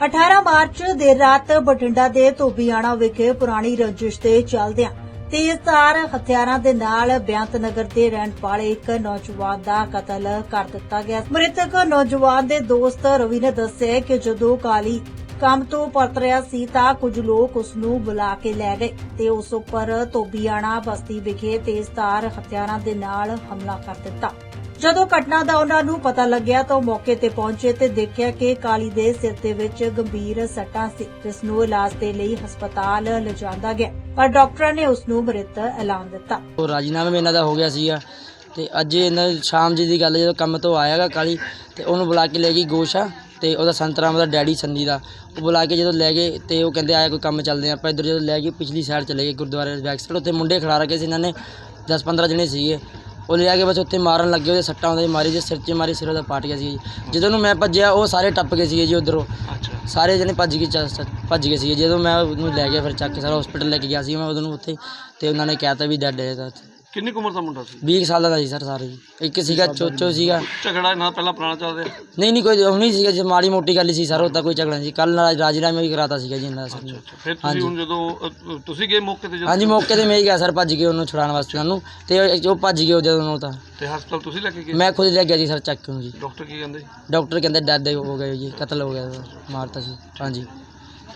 18 March ਦੇਰ ਰਾਤ ਬਠਿੰਡਾ ਦੇ ਧੋਬੀਆਣਾ ਵਿਖੇ ਪੁਰਾਣੀ ਰੰਜਿਸ਼ ਦੇ ਚੱਲਦਿਆਂ ਤੇਜ਼ਧਾਰ ਹਥਿਆਰਾਂ ਦੇ ਨਾਲ ਬੇਅੰਤ ਨਗਰ ਦੇ ਰਹਿਣ ਵਾਲੇ ਇੱਕ ਨੌਜਵਾਨ ਦਾ ਕਤਲ ਕਰ ਦਿੱਤਾ ਗਿਆ। ਮ੍ਰਿਤਕ ਨੌਜਵਾਨ ਦੇ ਦੋਸਤ ਰਵੀ ਨੇ ਦੱਸਿਆ ਕਿ ਜਦੋਂ ਕਾਲੀ ਕੰਮ ਤੋਂ ਪਰਤ ਰਿਹਾ ਸੀ ਤਾਂ ਕੁਝ ਲੋਕ ਉਸ ਨੂੰ ਬੁਲਾ ਕੇ ਲੈ ਗਏ ਤੇ ਉਸ ਉੱਪਰ ਧੋਬੀਆਣਾ ਬਸਤੀ ਵਿਖੇ ਤੇਜ਼ਧਾਰ ਹਥਿਆਰਾਂ ਦੇ ਨਾਲ ਹਮਲਾ ਕਰ ਦਿੱਤਾ। ਜਦੋਂ ਘਟਨਾ ਦਾ ਉਹਨਾਂ ਨੂੰ ਪਤਾ ਲੱਗਿਆ ਤਾਂ ਉਹ ਮੌਕੇ ਤੇ ਪਹੁੰਚੇ ਤੇ ਦੇਖਿਆ ਕਿ ਕਾਲੀ ਦੇ ਸਿਰ ਦੇ ਵਿੱਚ ਗੰਭੀਰ ਸੱਟਾਂ ਸੀ, ਜਿਸ ਨੂੰ ਇਲਾਜ ਦੇ ਲਈ ਹਸਪਤਾਲ ਲਿਜਾਂਦਾ ਗਿਆ। ਪਰ ਡਾਕਟਰਾਂ ਨੇ ਉਸ ਨੂੰ ਮ੍ਰਿਤ ਐਲਾਨ ਦਿੱਤਾ। ਉਹ ਰਾਜੀਨਾਮਾ ਇਹਨਾਂ ਦਾ ਹੋ ਗਿਆ ਸੀਗਾ ਤੇ ਅੱਜ ਇਹਨਾਂ ਸ਼ਾਮ ਜੀ ਦੀ ਗੱਲ ਜਦੋਂ ਕੰਮ ਤੋਂ ਆਇਆਗਾ ਕਾਲੀ ਤੇ ਉਹਨੂੰ ਬੁਲਾ ਕੇ ਲੈ ਗਈ ਗੋਸ਼ਾ ਤੇ ਉਹਦਾ ਸੰਤਰਾਮ ਦਾ ਡੈਡੀ ਸੰਨੀ ਦਾ। ਉਹ ਬੁਲਾ ਕੇ ਜਦੋਂ ਲੈ ਗਏ ਤੇ ਉਹ ਕਹਿੰਦੇ ਆਇਆ ਕੋਈ ਕੰਮ ਚੱਲਦੇ ਹਾਂ। ਆਪਾਂ ਇੱਧਰ ਜਦੋਂ ਲੈ ਗਏ, ਪਿਛਲੀ ਸਾਈਡ ਚਲੇ ਗਏ ਗੁਰਦੁਆਰੇ ਦੇ ਬੈਕ ਸਾਈਡ ਉੱਥੇ ਮੁੰਡੇ ਖੜਾ ਰੱਖੇ ਸੀ ਇਹਨਾਂ ਨੇ 10-15 ਜਣੇ ਸੀਗੇ। ਉਹ ਲਿਆ ਕੇ ਬਸ ਉੱਥੇ ਮਾਰਨ ਲੱਗੇ ਉਹਦੇ ਸੱਟਾਂ ਉਹਦੇ ਮਾਰੀ ਜੇ ਸਿਰ 'ਚ ਮਾਰੀ ਸਿਰ ਉਹਦਾ ਪਾਟ ਗਿਆ ਸੀ ਜੀ। ਜਦੋਂ ਨੂੰ ਮੈਂ ਭੱਜਿਆ ਉਹ ਸਾਰੇ ਟੱਪ ਗਏ ਸੀਗੇ ਜੀ ਉਧਰੋਂ। ਸਾਰੇ ਜਣੇ ਭੱਜ ਗਏ ਭੱਜ ਗਏ ਸੀਗੇ। ਜਦੋਂ ਮੈਂ ਉਹਨੂੰ ਲੈ ਗਿਆ ਫਿਰ ਚੱਕ ਕੇ ਸਾਰਾ ਹਸਪੀਟਲ ਲੈ ਕੇ ਗਿਆ ਸੀ ਮੈਂ ਉਹਨੂੰ ਉੱਥੇ ਤੇ ਉਹਨਾਂ ਨੇ ਕਹਿਤਾ ਵੀ ਡੈਡ ਹੈ ਤਾਂ ਕਿੰਨੀ ਕੁ ਉਮਰ ਦਾ ਮੁੰਡਾ ਸੀ? 20 ਸਾਲਾਂ ਦਾ ਸੀ ਸਰ ਸਾਰੇ ਜੀ। ਇੱਕ ਸੀਗਾ ਚੋਚੋ ਸੀਗਾ। ਝਗੜਾ ਇਹਨਾਂ ਦਾ ਪਹਿਲਾਂ ਪੁਰਾਣਾ ਚੱਲ ਰਿਹਾ? ਨਹੀਂ ਨਹੀਂ ਕੋਈ ਹੁਣੀ ਸੀਗਾ ਜੀ ਮਾੜੀ ਮੋਟੀ ਗੱਲ ਹੀ ਸੀ ਸਰ ਉਹ ਤਾਂ ਕੋਈ ਝਗੜਾ ਨਹੀਂ ਸੀ। ਕੱਲ ਨਾਲ ਰਾਜੀਨਾਮਾ ਵੀ ਕਰਾਤਾ ਸੀਗਾ ਜੀ ਇਹਨਾਂ ਦਾ ਸਰ। ਨੇ। ਫਿਰ ਹਾਂਜੀ। ਤੁਸੀਂ ਹੁਣ ਜਦੋਂ ਅ, ਤੁਸੀਂ ਗਏ ਮੌਕੇ ਤੇ ਜਦੋਂ? ਹਾਂਜੀ ਮੌਕੇ ਤੇ ਮੈਂ ਹੀ ਗਿਆ ਸਰ ਭੱਜ ਗਏ ਉਹਨੂੰ ਛੁਡਾਉਣ ਵਾਸਤੇ ਉਹਨੂੰ। ਤੇ ਉਹ ਉਹ ਭੱਜ ਉਹ ਜਦੋਂ ਨੂੰ ਤਾਂ। ਤੇ ਹਸਪਤਾਲ ਤੁਸੀਂ ਲੈ ਕੇ ਗਏ? ਮੈਂ ਖੁਦ ਲੈ ਗਿਆ ਜੀ ਸਰ ਚੱਕ ਕੇ ਉਹਨੂੰ ਜੀ। ਡਾਕਟਰ ਕੀ ਕਹਿੰਦੇ? ਡਾਕਟਰ ਕਹਿੰਦੇ ਡੈਡ ਹੋ ਗਿਆ ਜੀ ਕਤਲ ਹੋ ਗਿਆ ਉਹਦਾ, ਮਾਰਤਾ ਸੀ। ਹਾਂਜੀ।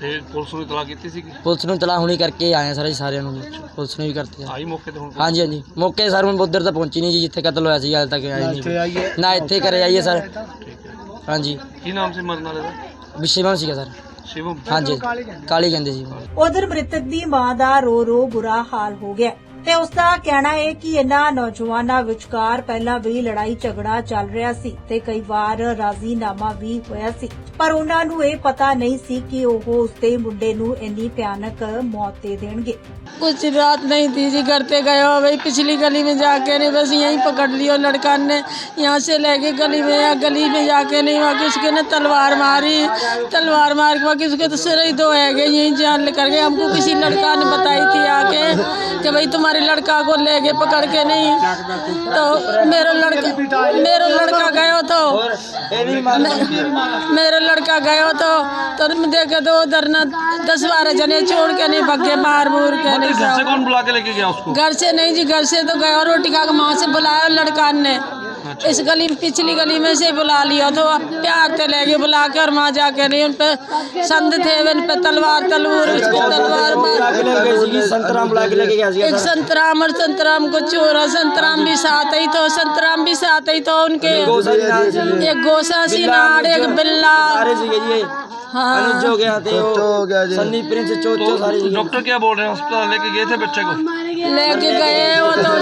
ਤੇ ਪੁਲਿਸ ਨੂੰ ਇਤਲਾ ਕੀਤੀ ਸੀ ਪੁਲਿਸ ਨੂੰ ਤਲਾ ਹੁਣੀ ਕਰਕੇ ਆਏ ਆ ਸਰ ਜੀ ਸਾਰਿਆਂ ਨੂੰ। ਪੁਲਿਸ ਨੇ ਵੀ ਕਰਤੀ ਆ। ਆਈ ਮੌਕੇ ਤੇ ਹੁਣ ਹਾਂਜੀ ਹਾਂਜੀ। ਮੌਕੇ ਸਰ ਹੁਣ ਉਧਰ ਤਾਂ ਪਹੁੰਚੀ ਨਹੀਂ ਜੀ ਜਿੱਥੇ ਕਤਲ ਹੋਇਆ ਸੀ ਹਾਲੇ ਤੱਕ ਆਏ ਨਹੀਂ ਨਾ ਇੱਥੇ ਕਰੇ ਆਈਏ ਸਰ। ਠੀਕ ਹੈ। ਹਾਂਜੀ। ਕੀ ਨਾਮ ਸੀ ਮਰਨ ਵਾਲੇ ਦਾ? ਵਿਸ਼ੇਵਮ ਸੀਗਾ ਸਰ। ਸ਼ਿਵਮ। ਹਾਂਜੀ। ਕਾਲੀ ਕਹਿੰਦੇ। ਸੀ। ਉਧਰ ਮ੍ਰਿਤਕ ਦੀ ਮਾਂ ਦਾ ਰੋ ਰੋ ਬੁਰਾ ਹਾਲ ਹੋ ਗਿਆ। ਤੇ ਉਸ ਦਾ ਕਹਿਣਾ ਹੈ ਕਿ ਇਹਨਾਂ ਨੌਜਵਾਨਾਂ ਵਿਚਕਾਰ ਪਹਿਲਾਂ ਵੀ ਲੜਾਈ ਝਗੜਾ ਚੱਲ ਰਿਹਾ ਸੀ ਤੇ ਕਈ ਵਾਰ ਰਾਜ਼ੀਨਾਮਾ ਵੀ ਹੋਇਆ ਸੀ ਪਰ ਉਹਨਾਂ ਨੂੰ ਇਹ ਪਤਾ ਨਹੀਂ ਸੀ ਕਿ ਉਹ ਉਸਦੇ ਮੁੰਡੇ ਨੂੰ ਇੰਨੀ ਭਿਆਨਕ ਮੌਤ ਦੇ ਦੇਣਗੇ कुछ रात नहीं थी जी घर पे गए हो भाई पिछली गली में जाके नहीं बस यहीं पकड़ लियो लड़का ने यहाँ से लेके गली में या गली में जाके नहीं वहाँ किसके ने तलवार मारी तलवार मार के वहाँ किसके तो सिर ही दो है गए यहीं जान लेकर गए हमको किसी लड़का ने बताई थी आके कि भाई तुम्हारे लड़का को लेके गए पकड़ के नहीं तो मेरा लड़का मेरा लड़का गयो तो मेरा लड़का गयो तो तो देखे तो उधर ना दस बारह जने छोड़ के नहीं भगे मार मूर के नहीं घर से कौन बुला के लेके गया उसको? घर से नहीं जी घर से तो गया रोटी के माँ से बुलाया लड़का ने। इस गली पिछली गली में से बुला लिया तो प्यार से ले गए बुला के और वहाँ जाके नहीं उन पर संत थे उन पर तलवार तलवार उसकी तलवार एक संतराम और संतराम को चोर संतराम भी साथ ही तो संतराम भी साथ ही तो उनके। एक गोसा सिनार एक बिल्ला। हाँ। जो गया थे प्रिंस चोचो डॉक्टर क्या बोल रहे हैं? हॉस्पिटल लेके गए थे बच्चे को? लेके गए वो तो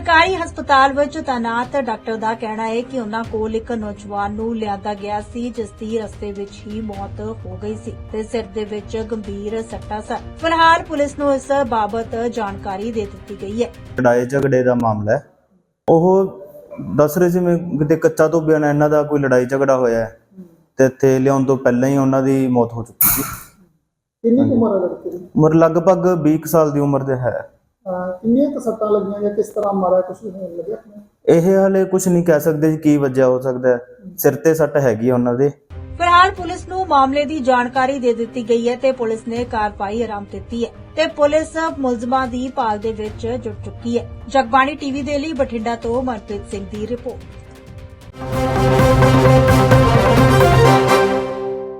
ਸਰਕਾਰੀ ਹਸਪਤਾਲ ਵਿੱਚ ਤਾਇਨਾਤ ਡਾਕਟਰ ਦਾ ਕਹਿਣਾ ਹੈ ਕਿ ਉਹਨਾਂ ਕੋਲ ਇੱਕ ਨੌਜਵਾਨ ਨੂੰ ਲਿਆਂਦਾ ਗਿਆ ਸੀ ਜਿਸ ਦੀ ਰਸਤੇ ਵਿੱਚ ਹੀ ਮੌਤ ਹੋ ਗਈ ਸੀ ਤੇ ਸਿਰ ਦੇ ਵਿੱਚ ਗੰਭੀਰ ਸੱਟਾਂ ਸਨ। ਫਿਲਹਾਲ ਪੁਲਿਸ ਨੂੰ ਇਸ ਬਾਬਤ ਜਾਣਕਾਰੀ ਦੇ ਦਿੱਤੀ ਗਈ ਹੈ। ਲੜਾਈ ਝਗੜੇ ਦਾ ਮਾਮਲਾ ਹੈ। ਉਹ ਦੱਸ ਰਹੇ ਸੀ ਮੈਂ ਕਿਤੇ ਕੱਚਾ ਤੋਂ ਬਿਆਨ ਇਹਨਾਂ ਦਾ ਕੋਈ ਲੜਾਈ ਝਗੜਾ ਹੋਇਆ ਹੈ ਤੇ ਇੱਥੇ ਲਿਆਉਣ ਤੋਂ ਪਹਿਲਾਂ ਹੀ ਉਹਨਾਂ ਦੀ ਮੌਤ ਹੋ ਚੁੱਕੀ ਸੀ। ਕਿੰਨੀ ਉਮਰ ਹੈ ਲੜਕੇ ਦੀ? ਉਮਰ ਲਗਭਗ 20 ਕੁ ਸਾਲ ਦੀ ਉਮਰ ਦੇ ਹੈ। ਕਿੰਨੀਆਂ ਕੁ ਸੱਟਾਂ ਲੱਗੀਆਂ ਜਾਂ ਕਿਸ ਤਰ੍ਹਾਂ ਮਾਰਿਆ ਕੁਝ ਲੱਗਿਆ ਆਪਣੇ? ਇਹ ਹਲੇ ਕੁਝ ਨਹੀਂ ਕਹਿ ਸਕਦੇ ਜੀ ਕੀ ਵਜ੍ਹਾ ਹੋ ਸਕਦਾ ਹੈ। ਸਿਰ ਤੇ ਸੱਟ ਹੈਗੀ ਆ ਉਹਨਾਂ ਦੇ। ਪੁਲਿਸ ਨੂੰ ਮਾਮਲੇ ਦੀ ਜਾਣਕਾਰੀ ਦੇ ਦਿੱਤੀ ਗਈ ਹੈ ਤੇ ਪੁਲਿਸ ਨੇ ਕਾਰਵਾਈ ਆਰੰਭ ਦਿੱਤੀ ਹੈ ਤੇ ਪੁਲਿਸ ਮੁਲਜ਼ਮਾਂ ਦੀ ਭਾਲ ਦੇ ਵਿੱਚ ਜੁਟ ਚੁੱਕੀ ਹੈ। ਜਗਬਾਣੀ ਟੀਵੀ ਦੇ ਲਈ ਬਠਿੰਡਾ ਤੋਂ ਮਨਪ੍ਰੀਤ ਸਿੰਘ ਦੀ ਰਿਪੋਰਟ।